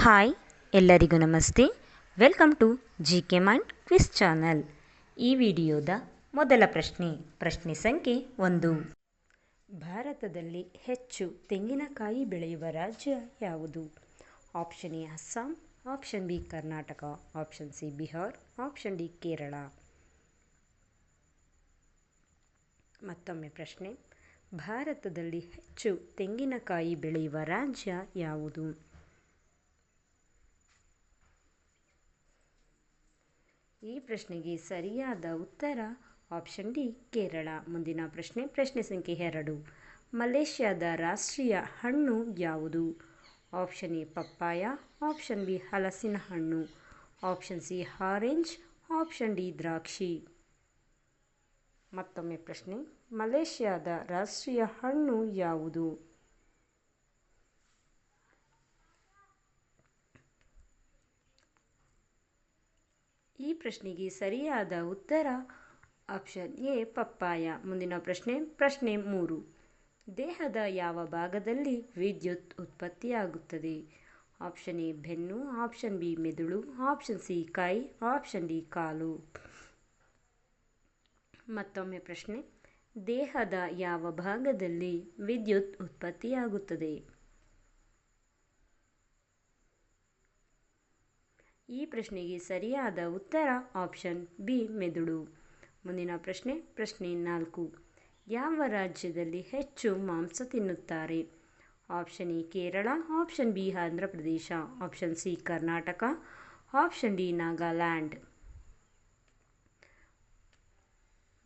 Hi, ಎಲ್ಲರಿಗೂ ನಮಸ್ತೆ. Welcome to G K mind quiz channel ಈ ವಿಡಿಯೋದ ಮೊದಲ ಪ್ರಶ್ನೆ ಪ್ರಶ್ನೆ ಸಂಖ್ಯೆ ಒಂದು. ಭಾರತದಲ್ಲಿ ಹೆಚ್ಚು ತೆಂಗಿನಕಾಯಿ ಬೆಳೆಯುವ ರಾಜ್ಯ ಯಾವುದು? Option A, Assam, option B, Karnataka, option C, Bihar, option D, Kerala. ಮತ್ತೊಮ್ಮೆ ಪ್ರಶ್ನೆ. ಭಾರತದಲ್ಲಿ ಹೆಚ್ಚು ತೆಂಗಿನಕಾಯಿ ಬೆಳೆಯುವ ರಾಜ್ಯ ಯಾವುದು? ಈ ಪ್ರಶ್ನೆಗೆ ಸರಿಯಾದ ಉತ್ತರ ಆಪ್ಷನ್ ಡಿ, ಕೇರಳ. ಮುಂದಿನ ಪ್ರಶ್ನೆ ಪ್ರಶ್ನೆ ಸಂಖ್ಯೆ ಎರಡು. ಮಲೇಷ್ಯಾದ ರಾಷ್ಟ್ರೀಯ ಹಣ್ಣು ಯಾವುದು? Option A, papaya. Option B, ಹಲಸಿನ ಹಣ್ಣು. Option C, orange. Option D, ದ್ರಾಕ್ಷಿ. ಮತ್ತೊಮ್ಮೆ ಪ್ರಶ್ನೆ. ಮಲೇಷ್ಯಾದ ರಾಷ್ಟ್ರೀಯ ಹಣ್ಣು ಯಾವುದು? ಈ ಪ್ರಶ್ನೆಗೆ ಸರಿಯಾದ ಉತ್ತರ ಆಪ್ಷನ್ ಎ, ಪಪ್ಪಾಯ. ಮುಂದಿನ ಪ್ರಶ್ನೆ ಪ್ರಶ್ನೆ ಮೂರು. ದೇಹದ ಯಾವ ಭಾಗದಲ್ಲಿ ವಿದ್ಯುತ್ ಉತ್ಪತ್ತಿಯಾಗುತ್ತದೆ? ಆಪ್ಷನ್ ಎ, ಬೆನ್ನು. ಆಪ್ಷನ್ ಬಿ, ಮೆದುಳು. ಆಪ್ಷನ್ ಸಿ, ಕೈ. ಆಪ್ಷನ್ ಡಿ, ಕಾಲು. ಮತ್ತೊಮ್ಮೆ ಪ್ರಶ್ನೆ. ದೇಹದ ಯಾವ ಭಾಗದಲ್ಲಿ ವಿದ್ಯುತ್ ಉತ್ಪತ್ತಿಯಾಗುತ್ತದೆ? ಈ ಪ್ರಶ್ನೆಗೆ ಸರಿಯಾದ ಉತ್ತರ ಆಪ್ಷನ್ ಬಿ, ಮೆದುಳು. ಮುಂದಿನ ಪ್ರಶ್ನೆ ಪ್ರಶ್ನೆ ನಾಲ್ಕು. ಯಾವ ರಾಜ್ಯದಲ್ಲಿ ಹೆಚ್ಚು ಮಾಂಸ ತಿನ್ನುತ್ತಾರೆ? Option A, Kerala. Option B Andhra Pradesh option C, Karnataka. Option D, Nagaland.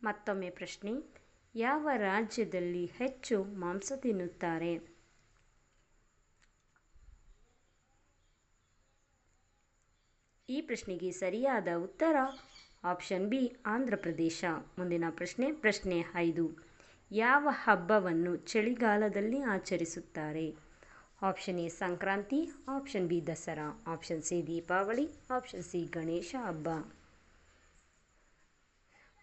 ಮತ್ತೊಮ್ಮೆ ಪ್ರಶ್ನೆ, ಯಾವ ರಾಜ್ಯದಲ್ಲಿ ಹೆಚ್ಚು ಮಾಂಸ ತಿನ್ನುತ್ತಾರೆ? ಈ ಪ್ರಶ್ನೆಗೆ ಸರಿಯಾದ ಉತ್ತರ ಆಪ್ಷನ್ ಬಿ ಆಂಧ್ರ ಪ್ರದೇಶ ಮುಂದಿನ ಪ್ರಶ್ನೆ ಪ್ರಶ್ನೆ ಐದು. ಯಾವ ಹಬ್ಬವನ್ನು ಚಳಿಗಾಲದಲ್ಲಿ ಆಚರಿಸುತ್ತಾರೆ? Option A, Sankranti, option B, Dasara. Option C, Deepavali, option C, Ganesha ಹಬ್ಬ.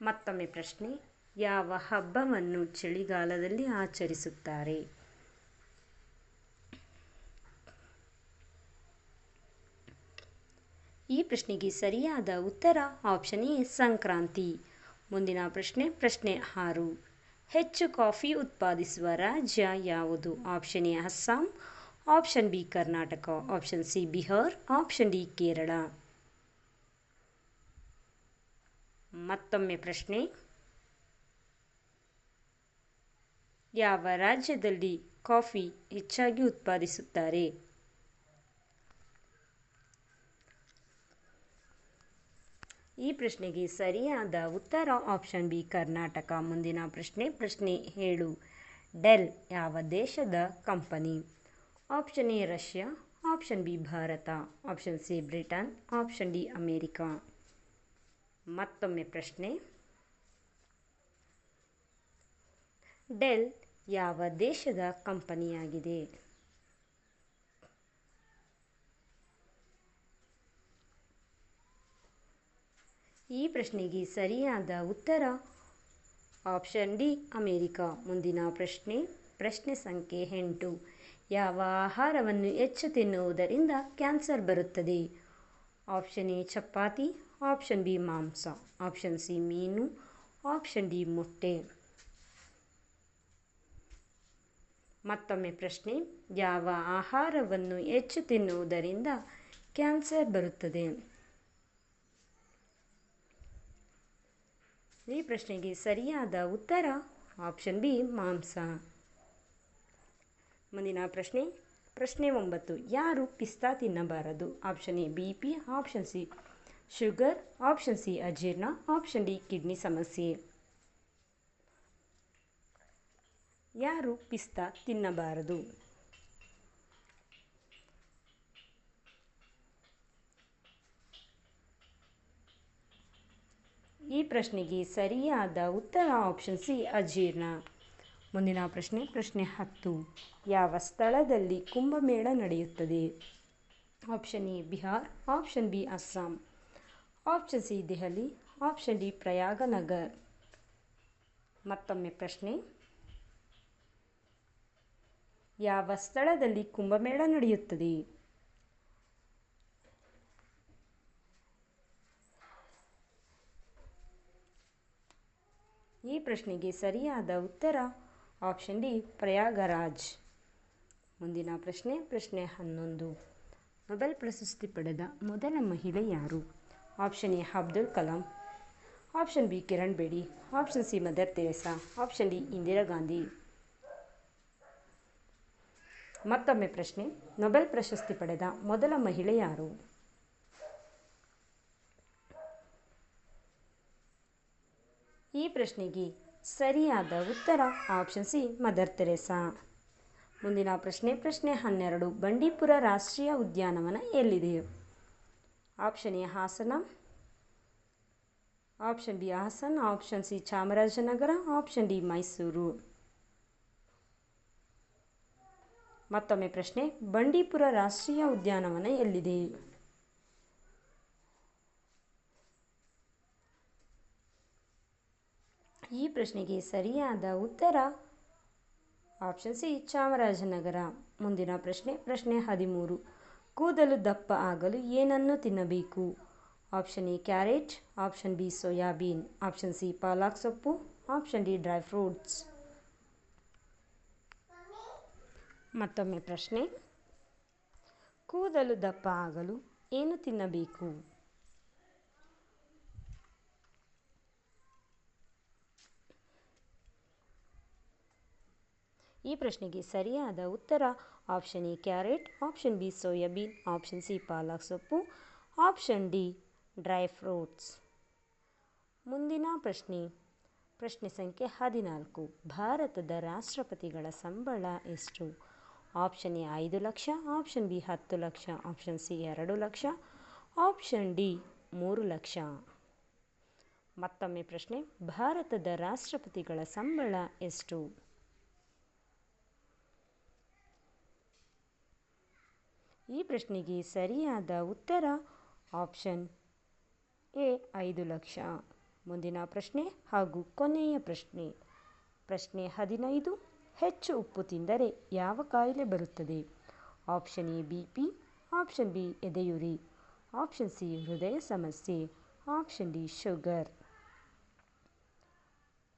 ಮತ್ತೊಮ್ಮೆ ಪ್ರಶ್ನೆ, ಯಾವ ಹಬ್ಬವನ್ನು ಚಳಿಗಾಲದಲ್ಲಿ ಆಚರಿಸುತ್ತಾರೆ? ಈ ಪ್ರಶ್ನೆಗೆ ಸರಿಯಾದ ಉತ್ತರ ಆಪ್ಷನ್ ಎ, ಸಂಕ್ರಾಂತಿ. ಮುಂದಿನ ಪ್ರಶ್ನೆ ಪ್ರಶ್ನೆ ಆರು. ಹೆಚ್ಚು ಕಾಫಿ ಉತ್ಪಾದಿಸುವ ರಾಜ್ಯ ಯಾವುದು? Option A, Assam. Option B, Karnataka. Option C, Bihar. Option D, Kerala. ಮತ್ತೊಮ್ಮೆ ಪ್ರಶ್ನೆ. ಯಾವ ರಾಜ್ಯದಲ್ಲಿ ಕಾಫಿ ಹೆಚ್ಚಾಗಿ ಉತ್ಪಾದಿಸುತ್ತಾರೆ? ಈ ಪ್ರಶ್ನೆಗೆ ಸರಿಯಾದ ಉತ್ತರ ಆಪ್ಷನ್ ಬಿ, ಕರ್ನಾಟಕ. ಮುಂದಿನ ಪ್ರಶ್ನೆ ಪ್ರಶ್ನೆ ಹೇಳು ಡೆಲ್ ಯಾವ ದೇಶದ company? Option A, Russia. Option B, Bharat. Option C, Britain. Option D, America. ಮತ್ತೊಮ್ಮೆ ಪ್ರಶ್ನೆ. ಡೆಲ್ ಯಾವ ದೇಶದ ಕಂಪನಿಯಾಗಿದೆ? ಈ ಪ್ರಶ್ನೆಗೆ ಸರಿಯಾದ ಉತ್ತರ? Option D, America. ಮುಂದಿನ ಪ್ರಶ್ನೆ. ಪ್ರಶ್ನೆ ಸಂಖ್ಯೆ ಎಂಟು. ಯಾವ ಆಹಾರವನ್ನು ಹೆಚ್ಚು ತಿನ್ನುವುದರಿಂದ ಕ್ಯಾನ್ಸರ್ ಬರುತ್ತದೆ? Option A, chapati. Option B, ಮಾಂಸ. ಆಪ್ಷನ್ ಸಿ, ಮೀನು. ಆಪ್ಷನ್ ಡಿ, ಮೊಟ್ಟೆ. ಮತ್ತೊಮ್ಮೆ ಪ್ರಶ್ನೆ. ಯಾವ ಆಹಾರವನ್ನು ಹೆಚ್ಚು ತಿನ್ನುವುದರಿಂದ ಕ್ಯಾನ್ಸರ್ ಬರುತ್ತದೆ? ಈ ಪ್ರಶ್ನೆಗೆ ಸರಿಯಾದ ಉತ್ತರ ಆಪ್ಷನ್ ಬಿ ಮಾಂಸ. ಮುಂದಿನ ಪ್ರಶ್ನೆ ಪ್ರಶ್ನೆ ಒಂಬತ್ತು, ಯಾರು ಪಿಸ್ತಾ ತಿನ್ನಬಾರದು? Option A, B P, option C, sugar, option C, ಅಜೀರ್ಣ, ಆಪ್ಷನ್ ಡಿ, ಕಿಡ್ನಿ ಸಮಸ್ಯೆ. ಯಾರು ಪಿಸ್ತಾ ತಿನ್ನಬಾರದು? ಈ ಪ್ರಶ್ನೆಗೆ ಸರಿಯಾದ ಉತ್ತರ ಆಪ್ಷನ್ ಸಿ, ಅಜೀರ್ಣ. ಮುಂದಿನ ಪ್ರಶ್ನೆ ಪ್ರಶ್ನೆ ಹತ್ತು. ಯಾವ ಸ್ಥಳದಲ್ಲಿ ಕುಂಭಮೇಳ ನಡೆಯುತ್ತದೆ? Option A, Bihar option B, Assam. Option C, Delhi option D, Prayagnagar. ಮತ್ತೊಮ್ಮೆ ಪ್ರಶ್ನೆ. ಯಾವ ಸ್ಥಳದಲ್ಲಿ ಕುಂಭಮೇಳ ನಡೆಯುತ್ತದೆ? ಈ ಪ್ರಶ್ನೆಗೆ ಸರಿಯಾದ ಉತ್ತರ ಆಪ್ಷನ್ ಡಿ ಪ್ರಯಾಗರಾಜ್. ಮುಂದಿನ ಪ್ರಶ್ನೆ ಪ್ರಶ್ನೆ ಹನ್ನೊಂದು. ನೊಬೆಲ್ ಪ್ರಶಸ್ತಿ ಪಡೆದ ಮೊದಲ ಮಹಿಳೆ ಯಾರು? Option A Abdul Kalam. Option B Kiran Bedi. Option C mother Teresa. Option D Indira Gandhi. ಮತ್ತೊಮ್ಮೆ ಪ್ರಶ್ನೆ, ನೊಬೆಲ್ ಪ್ರಶಸ್ತಿ ಪಡೆದ ಮೊದಲ ಮಹಿಳೆ ಯಾರು? ಈ ಪ್ರಶ್ನೆಗೆ ಸರಿಯಾದ ಉತ್ತರ ಆಪ್ಷನ್ ಸಿ ಮದರ್ ತೆರೇಸಾ. ಮುಂದಿನ ಪ್ರಶ್ನೆ ಪ್ರಶ್ನೆ ಹನ್ನೆರಡು, ಬಂಡೀಪುರ ರಾಷ್ಟ್ರೀಯ ಉದ್ಯಾನವನ ಎಲ್ಲಿದೆ? Option A Hassan option B Hassan option C Chamarajanagar option D Mysuru. ಮತ್ತೊಮ್ಮೆ ಪ್ರಶ್ನೆ, ಬಂಡೀಪುರ ರಾಷ್ಟ್ರೀಯ ಉದ್ಯಾನವನ ಎಲ್ಲಿದೆ? ಈ ಪ್ರಶ್ನೆಗೆ ಸರಿಯಾದ ಉತ್ತರ ಆಪ್ಷನ್ ಸಿ, ಚಾಮರಾಜನಗರ. ಮುಂದಿನ ಪ್ರಶ್ನೆ ಪ್ರಶ್ನೆ ಹದಿಮೂರು. ಕೂದಲು ದಪ್ಪ ಆಗಲು ಏನನ್ನು ತಿನ್ನಬೇಕು? Option A, carrot. Option B, soybean. Option C, palak ಸೊಪ್ಪು. Option D, dry fruits. ಮತ್ತೊಮ್ಮೆ ಪ್ರಶ್ನೆ. ಕೂದಲು ದಪ್ಪ ಆಗಲು ಏನು ತಿನ್ನಬೇಕು? ಈ ಪ್ರಶ್ನೆಗೆ ಸರಿಯಾದ ಉತ್ತರ option A carrot, option B soybean, option C palak ಸೊಪ್ಪು, ಆಪ್ಷನ್ ಡಿ ಡ್ರೈ ಫ್ರೂಟ್ಸ್. ಮುಂದಿನ ಪ್ರಶ್ನೆ. ಪ್ರಶ್ನೆ ಸಂಖ್ಯೆ ಹದಿನಾಲ್ಕು. ಭಾರತದ ರಾಷ್ಟ್ರಪತಿಗಳ ಸಂಬಳ ಎಷ್ಟು? ಆಪ್ಷನ್ ಎ ಐದು ಲಕ್ಷ, ಆಪ್ಷನ್ ಬಿ ಹತ್ತು ಲಕ್ಷ, ಆಪ್ಷನ್ ಸಿ ಎರಡು ಲಕ್ಷ, ಆಪ್ಷನ್ ಡಿ ಮೂರು ಲಕ್ಷ. ಮತ್ತೊಮ್ಮೆ ಪ್ರಶ್ನೆ. ಭಾರತದ ರಾಷ್ಟ್ರಪತಿಗಳ ಸಂಬಳ ಎಷ್ಟು? ಈ ಪ್ರಶ್ನೆಗೆ ಸರಿಯಾದ ಉತ್ತರ ಆಪ್ಷನ್ ಎ, ಐದು ಲಕ್ಷ. ಮುಂದಿನ ಪ್ರಶ್ನೆ ಹಾಗೂ ಕೊನೆಯ ಪ್ರಶ್ನೆ. ಪ್ರಶ್ನೆ ಹದಿನೈದು, ಹೆಚ್ಚು ಉಪ್ಪು ತಿಂದರೆ ಯಾವ ಕಾಯಿಲೆ ಬರುತ್ತದೆ? Option A, B, P, option B, ಎದೆಯುರಿ. Option C, ಹೃದಯ ಸಮಸ್ಯೆ. Option D, sugar.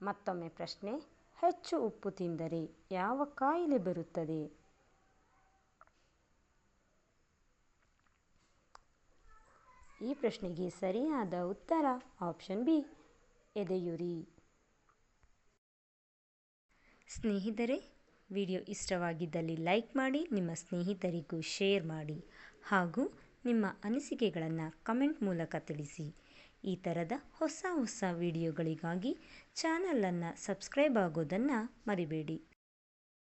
ಮತ್ತೊಮ್ಮೆ ಪ್ರಶ್ನೆ, ಹೆಚ್ಚು ಉಪ್ಪು ತಿಂದರೆ ಯಾವ ಕಾಯಿಲೆ ಬರುತ್ತದೆ? ಈ ಪ್ರಶ್ನೆಗೆ ಸರಿಯಾದ ಉತ್ತರ ಆಪ್ಷನ್ ಬಿ, ಎದೆಯುರಿ. ಸ್ನೇಹಿತರೆ, ವಿಡಿಯೋ ಇಷ್ಟವಾಗಿದ್ದಲ್ಲಿ ಲೈಕ್ ಮಾಡಿ, ನಿಮ್ಮ ಸ್ನೇಹಿತರಿಗೂ ಶೇರ್ ಮಾಡಿ ಹಾಗೂ ನಿಮ್ಮ ಅನಿಸಿಕೆಗಳನ್ನು ಕಮೆಂಟ್ ಮೂಲಕ ತಿಳಿಸಿ. ಈ ಥರದ ಹೊಸ ಹೊಸ ವಿಡಿಯೋಗಳಿಗಾಗಿ ಚಾನಲನ್ನು ಸಬ್ಸ್ಕ್ರೈಬ್ ಆಗೋದನ್ನು ಮರಿಬೇಡಿ.